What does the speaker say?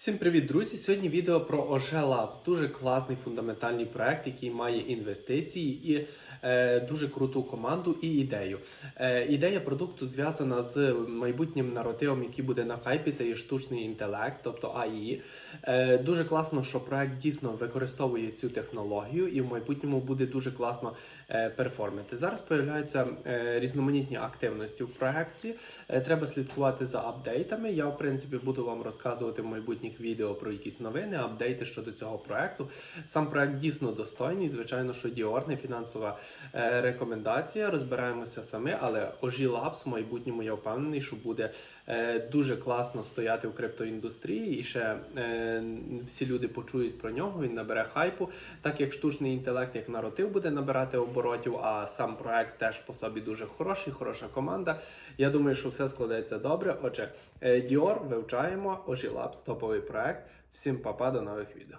Всім привіт, друзі! Сьогодні відео про OG Labs. Дуже класний фундаментальний проект, який має інвестиції і е, дуже круту команду і ідею. Е, ідея продукту зв'язана з майбутнім наративом, який буде на хайпі. Це є штучний інтелект, тобто АІ. Е, дуже класно, що проект дійсно використовує цю технологію і в майбутньому буде дуже класно е, перформити. Зараз появляються е, різноманітні активності в проекті. Е, Треба слідкувати за апдейтами. Я, в принципі, буду вам розказувати в майбутніх відео про якісь новини, апдейти щодо цього проекту. Сам проект дійсно достойний. Звичайно, що Діор не фінансова е, рекомендація. Розбираємося самі, але OG Labs в майбутньому я впевнений, що буде е, дуже класно стояти в криптоіндустрії, і ще е, всі люди почують про нього. Він набере хайпу, так як штучний інтелект, як наратив буде набирати оборотів, а сам проект теж по собі дуже хороший, хороша команда. Я думаю, що все складеться добре. Отже, Dior вивчаємо, OG Labs, топовий проект. Всім папа, до нових відео.